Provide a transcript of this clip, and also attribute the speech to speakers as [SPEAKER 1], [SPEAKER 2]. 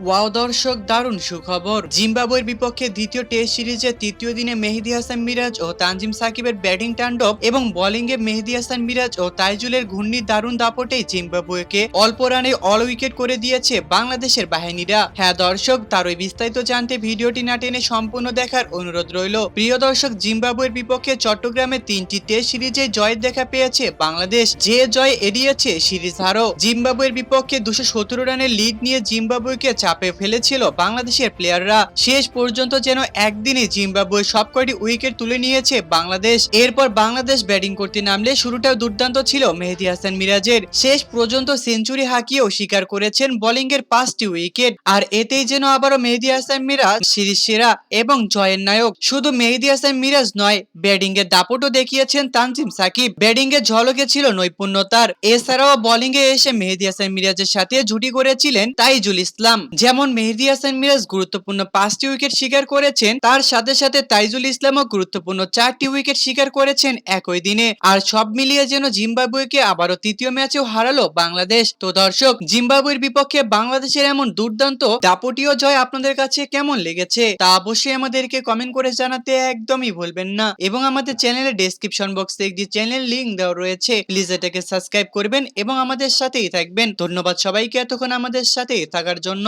[SPEAKER 1] Wow দর্শক, দারুণ সুখবর। জিম্বাবুয়ের বিপক্ষে দ্বিতীয় টেস্ট সিরিজের তৃতীয় দিনে মেহেদি হাসান মিরাজ ও তানজিম সাকিবের ব্যাটিং তাণ্ডব এবং বোলিংয়ে মেহেদি হাসান মিরাজ ও তাইজুলের ঘূর্ণি দারুণ দাপটে জিম্বাবুয়েকে অল্প রানে অল উইকেট করে দিয়েছে বাংলাদেশের বাহিনীরা। হ্যাঁ দর্শক তার ওই বিস্তারিত জানতে ভিডিওটি না টেনে সম্পূর্ণ দেখার অনুরোধ রইল। প্রিয় দর্শক, জিম্বাবুয়ের বিপক্ষে চট্টগ্রামে তিনটি টেস্ট সিরিজে জয়ের দেখা পেয়েছে বাংলাদেশ। যে জয় এড়িয়েছে সিরিজ হারও। জিম্বাবুয়ের বিপক্ষে দুশো সতেরো রানের লিড নিয়ে জিম্বাবুয়েকে চাপে ফেলেছিল বাংলাদেশের প্লেয়াররা শেষ পর্যন্ত যেন একদিনে জিম্বাবুয়ে সবকটি উইকেট তুলে নিয়েছে বাংলাদেশ। এরপর বাংলাদেশ ব্যাটিং করতে নামলে শুরুটাও দুর্দান্ত ছিল মেহেদি হাসান মিরাজের। শেষ পর্যন্ত সেঞ্চুরি হাঁকিয়েও স্বীকার করেছেন বোলিং এর পাঁচটি উইকেট আর এতেই যেন আবারও মেহেদি হাসান মিরাজ সিরিজ সেরা এবং জয়ের নায়ক। শুধু মেহেদি হাসান মিরাজ নয় ব্যাটিং এর দাপটও দেখিয়েছেন তানজিম সাকিব। ব্যাটিং এর ঝলকে ছিল নৈপুণ্যতার। এছাড়াও বোলিং এ এসে মেহেদি হাসান মিরাজের সাথে জুটি করেছিলেন তাইজুল ইসলাম। যেমন মেহেদি হাসান মিরাজ গুরুত্বপূর্ণ পাঁচটি উইকেট শিকার করেছেন, তার সাথে সাথে তাইজুল ইসলামও গুরুত্বপূর্ণ চারটি উইকেট শিকার করেছেন একই দিনে। আর সব মিলিয়ে যেন জিম্বাবুয়েকে আবারও তৃতীয় ম্যাচেও হারালো বাংলাদেশ। তো দর্শক, জিম্বাবুয়ের বিপক্ষে বাংলাদেশের এমন দুর্দান্ত দাপটীয় জয় আপনাদের কাছে কেমন লেগেছে তা অবশ্যই আমাদেরকে কমেন্ট করে জানাতে একদমই ভুলবেন না। এবং আমাদের চ্যানেলের ডেসক্রিপশন বক্সে একটি চ্যানেল লিংক দেওয়া রয়েছে। প্লিজ এটাকে সাবস্ক্রাইব করবেন এবং আমাদের সাথেই থাকবেন। ধন্যবাদ সবাইকে এতক্ষণ আমাদের সাথে থাকার জন্য।